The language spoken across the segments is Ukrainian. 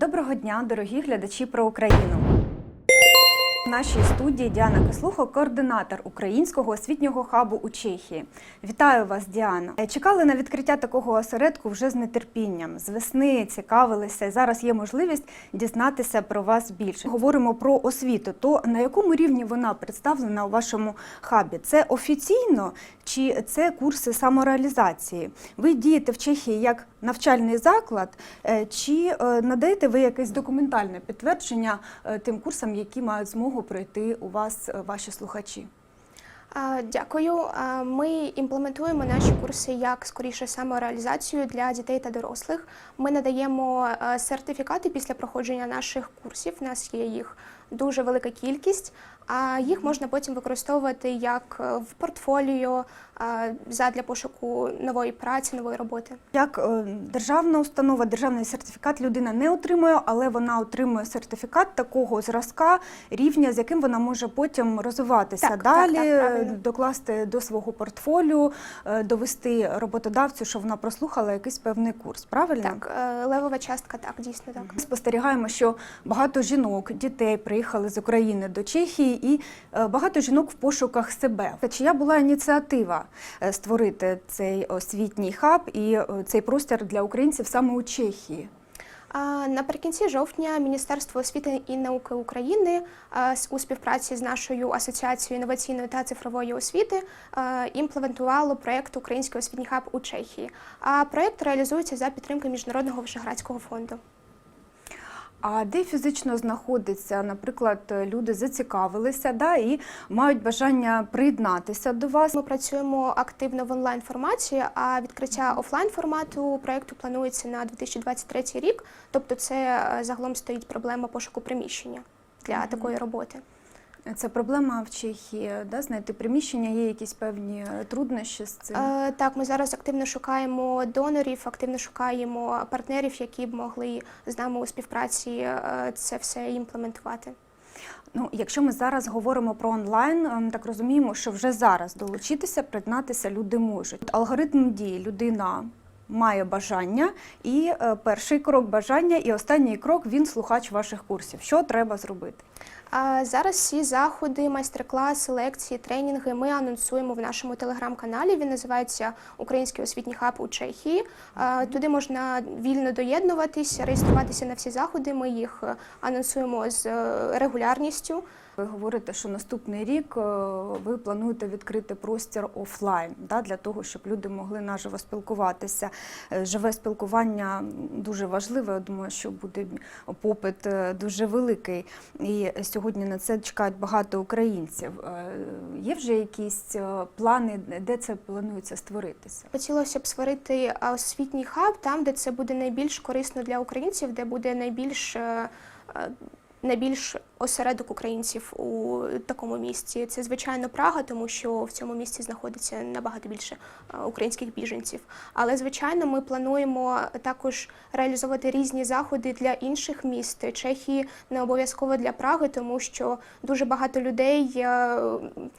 Доброго дня, дорогі глядачі про Україну. В нашій студії Діана Кислухо, координатор українського освітнього хабу у Чехії. Вітаю вас, Діана. Е, Чекали на відкриття такого осередку вже з нетерпінням. З весни цікавилися. Зараз є можливість дізнатися про вас більше. Говоримо про освіту. То на якому рівні вона представлена у вашому хабі? Це офіційно чи це курси самореалізації? Ви дієте в Чехії як навчальний заклад, е, чи е, надаєте ви якесь документальне підтвердження тим курсам, які мають змогу пройти у вас е, ваші слухачі? Дякую. Ми імплементуємо наші курси як скоріше самореалізацію для дітей та дорослих. Ми надаємо е, сертифікати після проходження наших курсів. У нас є їх дуже велика кількість, а їх можна потім використовувати як е, в портфоліо задля пошуку нової праці, нової роботи. Як е, державна установа, державний сертифікат людина не отримує, але вона отримує сертифікат такого зразка, рівня, з яким вона може потім розвиватися Так, так, далі, так, е, правильно. докласти до свого портфоліо, е, довести роботодавцю, що вона прослухала якийсь певний курс. Правильно? Так, е, левова частка, так, дійсно так. Спостерігаємо, що багато жінок, дітей приїхали з України до Чехії, і е, багато жінок в пошуках себе. Чия була ініціатива е, створити цей освітній хаб і е, цей простір для українців саме у Чехії? Наприкінці жовтня Міністерство освіти і науки України а, у співпраці з нашою асоціацією інноваційної та цифрової освіти імплементувало проєкт Український освітній хаб у Чехії. А проєкт реалізується за підтримки Міжнародного Вишеградського фонду. А де фізично знаходиться, наприклад, люди зацікавилися да, і мають бажання приєднатися до вас? Ми працюємо активно в онлайн форматі, а відкриття офлайн формату проєкту планується на 2023 рік. Тобто, це е, загалом стоїть проблема пошуку приміщення для такої роботи. Це проблема в Чехії, да, знайти приміщення, є якісь певні е, труднощі з цим. Е, Так, ми зараз активно шукаємо донорів, активно шукаємо партнерів, які б могли з нами у співпраці е, це все імплементувати. Ну, якщо ми зараз говоримо про онлайн, ем, так розуміємо, що вже зараз долучитися, приєднатися люди можуть. Алгоритм дії людина має бажання, і е, перший крок бажання, і останній крок він слухач ваших курсів. Що треба зробити? Зараз всі заходи, майстер-класи, лекції, тренінги ми анонсуємо в нашому телеграм-каналі. Він називається Український освітній хаб у Чехії. Туди можна вільно доєднуватися, реєструватися на всі заходи. Ми їх е, анонсуємо з е, регулярністю. Ви говорите, що наступний рік е, ви плануєте відкрити простір офлайн да, для того, щоб люди могли наживо спілкуватися. Живе спілкування дуже важливе. Я думаю, що буде попит дуже великий. І сьогодні на це чекають багато українців. Е, Є вже якісь е, плани, де це планується створитися? Хотілося б створити освітній хаб там, де це буде найбільш корисно для українців, де буде найбільш е, найбільш осередок українців у такому місці. Це звичайно Прага, тому що в цьому місці знаходиться набагато більше е, українських біженців. Але звичайно, ми плануємо також реалізовувати різні заходи для інших міст Чехії, не обов'язково для Праги, тому що дуже багато людей е,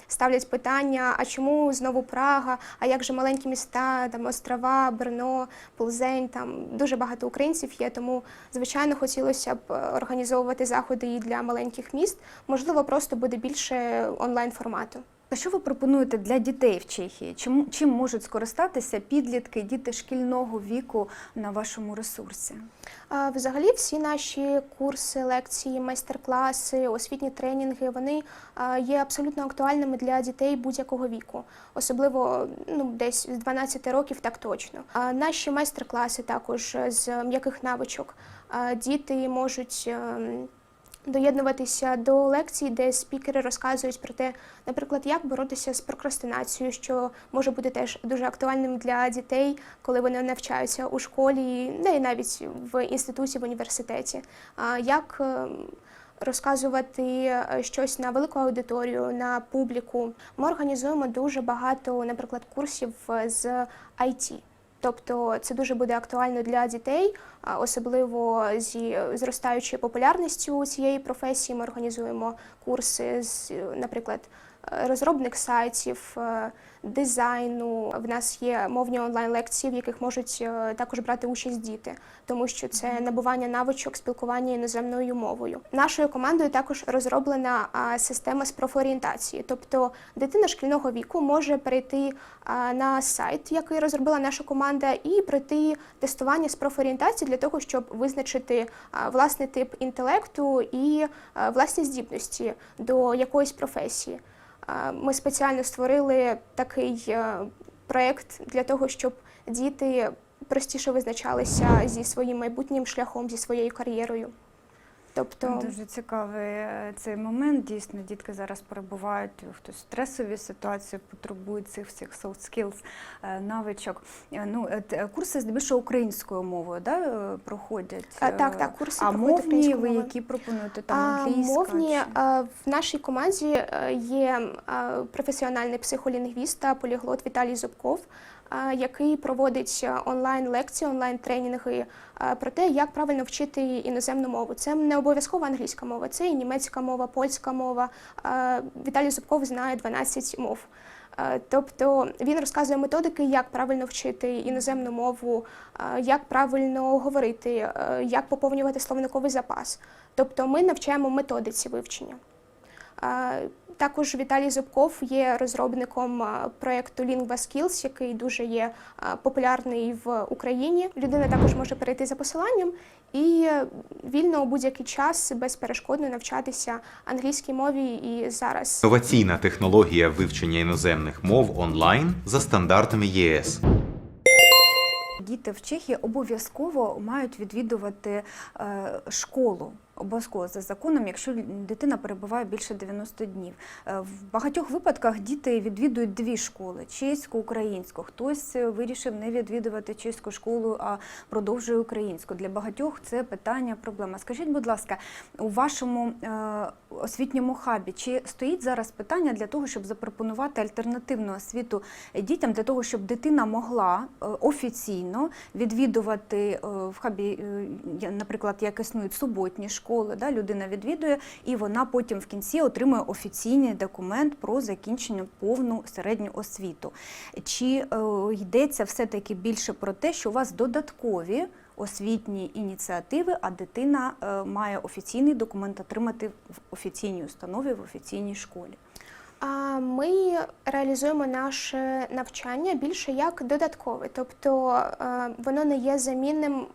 ставлять питання: а чому знову Прага? А як же маленькі міста, там острова, Брно, Плзень, там дуже багато українців є. Тому звичайно хотілося б е, організовувати заходи і для маленьких міст. Можливо, просто буде більше онлайн формату. А що ви пропонуєте для дітей в Чехії? Чим, чим можуть скористатися підлітки, діти шкільного віку на вашому ресурсі? Взагалі, всі наші курси, лекції, майстер-класи, освітні тренінги вони є абсолютно актуальними для дітей будь-якого віку, особливо ну десь з 12 років, так точно. А Наші майстер-класи також з м'яких навичок. Діти можуть. Доєднуватися до лекцій, де спікери розказують про те, наприклад, як боротися з прокрастинацією, що може бути теж дуже актуальним для дітей, коли вони навчаються у школі, не навіть в інституті, в університеті. А як ем, розказувати е, щось на велику аудиторію, на публіку. Ми організуємо дуже багато, наприклад, курсів е, з IT. Тобто це дуже буде актуально для дітей, особливо зі зростаючою популярністю цієї професії. Ми організуємо курси з, наприклад, розробник сайтів, е, дизайну. В нас є мовні онлайн-лекції, в яких можуть е, також брати участь діти, тому що це набування навичок спілкування іноземною мовою. Нашою командою також розроблена система з профорієнтації, тобто дитина шкільного віку може перейти на сайт, який розробила наша команда, і пройти тестування з профорієнтації для того, щоб визначити власний тип інтелекту і власні здібності до якоїсь професії. Ми спеціально створили такий проект проєкт для того, щоб діти простіше визначалися зі своїм майбутнім шляхом, зі своєю кар'єрою. Тобто, Дуже цікавий е, цей момент. Дійсно, дітки зараз перебувають хтось в стресовій ситуації, потребують цих всіх soft skills, е, навичок. Е, Ну, курси здебільшого українською мовою да, проходять. А, так, так, курси А мовні ви які пропонуєте? Там англійська? мовні чи- в нашій команді є професіональний психолінгвіст та поліглот Віталій Зубков, який проводить е, онлайн-лекції, онлайн-тренінги е, про те, як правильно вчити іноземну мову. Це не обов'язково англійська мова, це і німецька мова, польська мова. Е, Віталій Зубков знає 12 мов. Тобто він розказує методики, як правильно вчити іноземну мову, як правильно говорити, як поповнювати словниковий запас. Тобто ми навчаємо методиці вивчення. Також Віталій Зубков є розробником проєкту LinguaSkills, який дуже є популярний в Україні. Людина також може перейти за посиланням і е, вільно у будь-який час безперешкодно навчатися англійській мові і зараз. Інноваційна технологія вивчення іноземних мов онлайн за стандартами ЄС. Діти в Чехії обов'язково мають відвідувати е, школу. Обов'язково за законом, якщо дитина перебуває більше 90 днів. Е, В багатьох випадках діти відвідують дві школи чеську, українську. Хтось е, вирішив не відвідувати чеську школу, а продовжує українську. Для багатьох це питання, проблема. Скажіть, будь ласка, у вашому е, освітньому хабі чи стоїть зараз питання для того, щоб запропонувати альтернативну освіту дітям, для того, щоб дитина могла офіційно відвідувати в хабі, наприклад, як існують суботні школи, да, людина відвідує, і вона потім в кінці отримує офіційний документ про закінчення повну середню освіту. Чи е, йдеться все-таки більше про те, що у вас додаткові освітні ініціативи, а дитина е, має офіційний документ отримати в офіційній установі, в офіційній школі? Ми реалізуємо наше навчання більше як додаткове, тобто е, воно не є замінним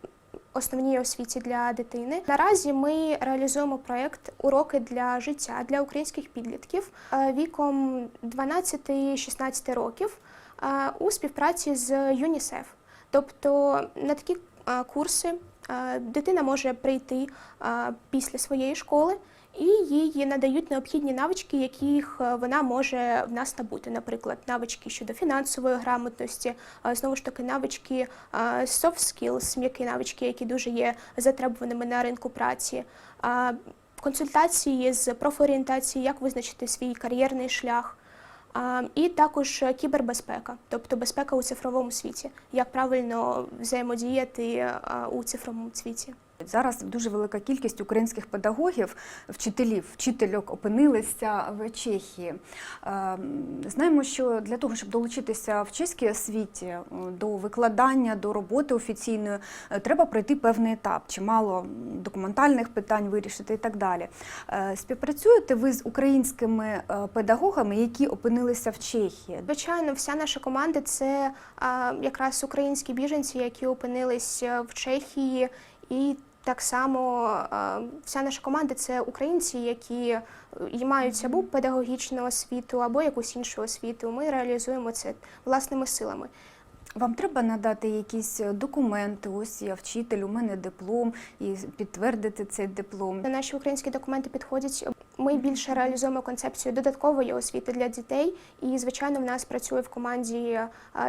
основній освіті для дитини. Наразі ми реалізуємо проєкт Уроки для життя для українських підлітків е, віком 12-16 років е, у співпраці з ЮНІСЕФ. Тобто на такі е, курси дитина може прийти після своєї школи і їй надають необхідні навички, яких е, вона може в нас набути. Наприклад, навички щодо фінансової грамотності, е, знову ж таки, навички е, soft skills, м'які навички, які дуже є затребуваними на ринку праці. Консультації з профорієнтації, як визначити свій кар'єрний шлях, і також кібербезпека, тобто безпека у цифровому світі, як правильно взаємодіяти у цифровому світі. Зараз дуже велика кількість українських педагогів, вчителів, вчительок опинилися в Чехії. Ем, Знаємо, що для того, щоб долучитися в чеській освіті до викладання, до роботи офіційної, е, треба пройти певний етап, чимало документальних питань вирішити і так далі. Е, Співпрацюєте ви з українськими е, педагогами, які опинилися в Чехії? Звичайно, вся наша команда це якраз українські біженці, які опинились в Чехії, і так само вся наша команда це українці, які е, і мають або педагогічну освіту, або якусь іншу освіту. Ми реалізуємо це власними силами. Вам треба надати якісь документи. Ось я вчитель, у мене диплом, і підтвердити цей диплом. Наші українські документи підходять. Ми більше реалізуємо концепцію додаткової освіти для дітей. І, звичайно, в нас працює в команді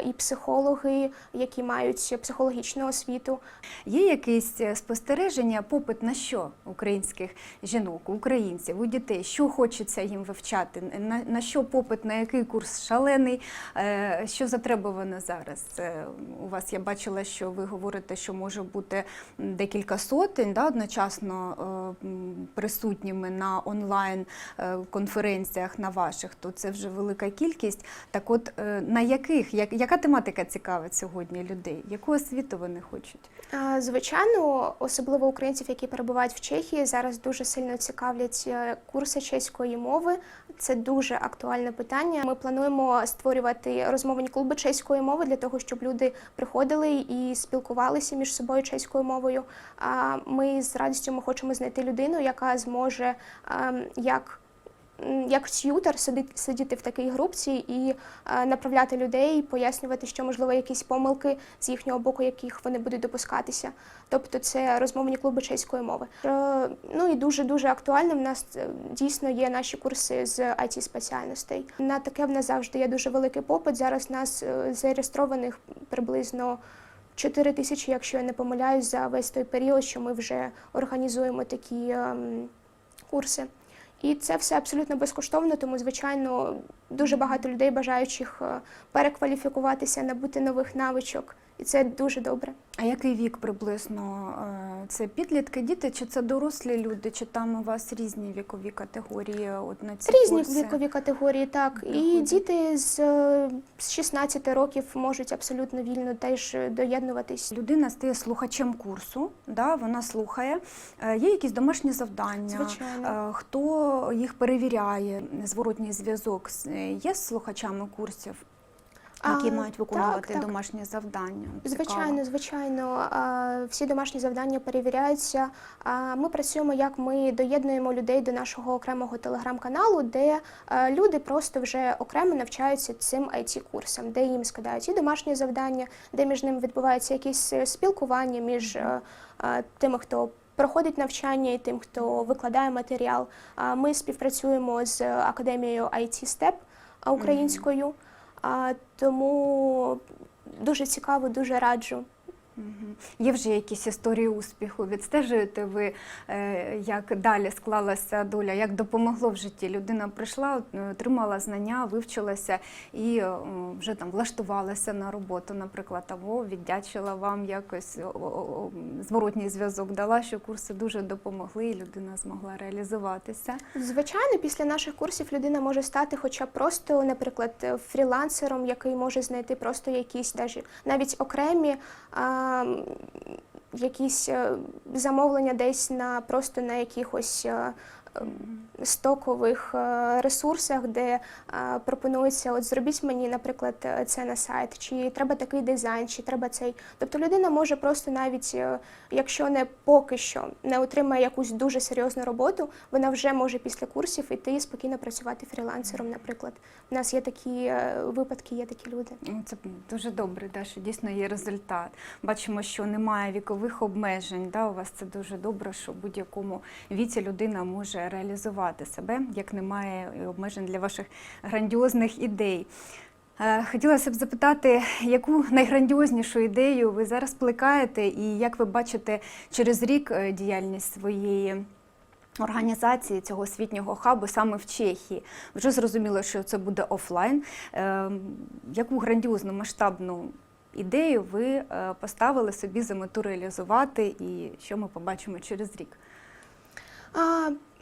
і психологи, які мають психологічну освіту. Є якесь е, спостереження, попит на що українських жінок, українців, у дітей, що хочеться їм вивчати, на, на що попит, на який курс шалений, е, що затребувано зараз? Е, У вас я бачила, що ви говорите, що може бути декілька сотень да, одночасно е, присутніми на онлайн онлайн е, конференціях на ваших, то це вже велика кількість. Так, от е, на яких як, яка тематика цікавить сьогодні людей? Яку освіту вони хочуть? Звичайно, особливо українців, які перебувають в Чехії, зараз дуже сильно цікавлять е, курси чеської мови. Це дуже актуальне питання. Ми плануємо створювати розмовні клуби чеської мови для того, щоб люди приходили і спілкувалися між собою чеською мовою. А ми з радістю ми хочемо знайти людину, яка зможе ем, як як т'ютер сидіти в такій групці і е, направляти людей, пояснювати, що можливо якісь помилки з їхнього боку, яких вони будуть допускатися. Тобто це розмовні клуби чеської мови. Е, ну і дуже дуже актуальним в нас е, дійсно є наші курси з it спеціальностей. На таке в нас завжди є дуже великий попит. Зараз нас зареєстрованих приблизно. 4 тисячі, якщо я не помиляюсь, за весь той період, що ми вже організуємо такі ем, курси. І це все абсолютно безкоштовно, тому, звичайно, дуже багато людей, бажаючих е, перекваліфікуватися, набути нових навичок. І це дуже добре. А який вік приблизно? Е, Це підлітки, діти, чи це дорослі люди, чи там у вас різні вікові категорії? От на ці Різні курси? вікові категорії, так. І діти з, е, з 16 років можуть абсолютно вільно теж доєднуватись. Людина стає слухачем курсу, да, вона слухає. Е, Є якісь домашні завдання, Звичайно. Хто їх перевіряє, зворотній зв'язок є з слухачами курсів, які А, мають виконувати так, так. домашні завдання? Цікаво. Звичайно, звичайно, всі домашні завдання перевіряються. Ми працюємо, як ми доєднуємо людей до нашого окремого телеграм-каналу, де люди просто вже окремо навчаються цим it курсам де їм скидають і домашні завдання, де між ними відбувається якесь е, спілкування між е, е, тими, хто. Проходить навчання і тим, хто викладає матеріал. Ми співпрацюємо з академією IT STEP українською, тому дуже цікаво, дуже раджу. Є вже якісь історії успіху? Відстежуєте ви, е, як далі склалася доля, як допомогло в житті? Людина прийшла, е, отримала знання, вивчилася і е, вже там влаштувалася на роботу, наприклад, або віддячила вам якось зворотній зв'язок дала, що курси дуже допомогли, і людина змогла реалізуватися. Звичайно, після наших курсів людина може стати, хоча б просто, наприклад, фрілансером, який може знайти просто якісь навіть окремі якісь е, замовлення десь на просто на якихось. Е, е, Стокових е, ресурсах, де е, пропонується, от зробіть мені, наприклад, е, це на сайт, чи треба такий дизайн, чи треба цей. Тобто людина може просто навіть, якщо не поки що не отримає якусь дуже серйозну роботу, вона вже може після курсів іти спокійно працювати фрілансером, наприклад. У нас є такі випадки, є такі люди. Ну, Це дуже добре, да, що дійсно є результат. Бачимо, що немає вікових обмежень. Да, у вас це дуже добре, що в будь-якому віці людина може реалізувати себе, як немає обмежень для ваших грандіозних ідей. Е, Хотілося б запитати, яку найграндіознішу ідею ви зараз плекаєте, і як ви бачите через рік е, діяльність своєї організації цього освітнього хабу саме в Чехії. Вже зрозуміло, що це буде офлайн. Е, Яку грандіозну масштабну ідею ви е, поставили собі за мету реалізувати, і що ми побачимо через рік?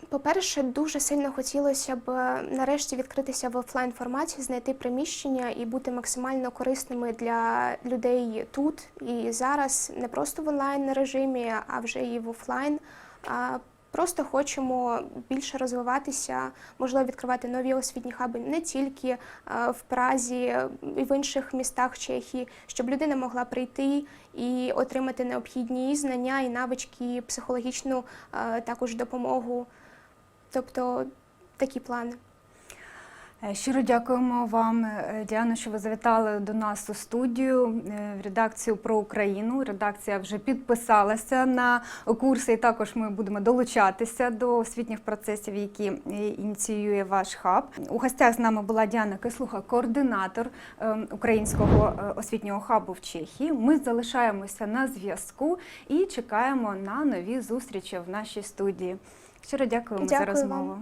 По-перше, дуже сильно хотілося б е, нарешті відкритися в офлайн форматі, знайти приміщення і бути максимально корисними для людей тут і зараз, не просто в онлайн режимі, а вже і в офлайн. Просто хочемо більше розвиватися, можливо, відкривати нові освітні хаби не тільки е, в Празі і в інших містах Чехії, щоб людина могла прийти і отримати необхідні знання і навички, психологічну е, також допомогу. Тобто такі плани. Е, Щиро дякуємо вам, е, Діано, що ви завітали до нас у студію е, в редакцію про Україну. Редакція вже підписалася на курси, і також ми будемо долучатися до освітніх процесів, які ініціює ваш хаб. У гостях з нами була Діана Кислуха, координатор українського освітнього хабу в Чехії. Ми залишаємося на зв'язку і чекаємо на нові зустрічі в нашій студії. Щиро дякуємо за Дякую вам. розмову.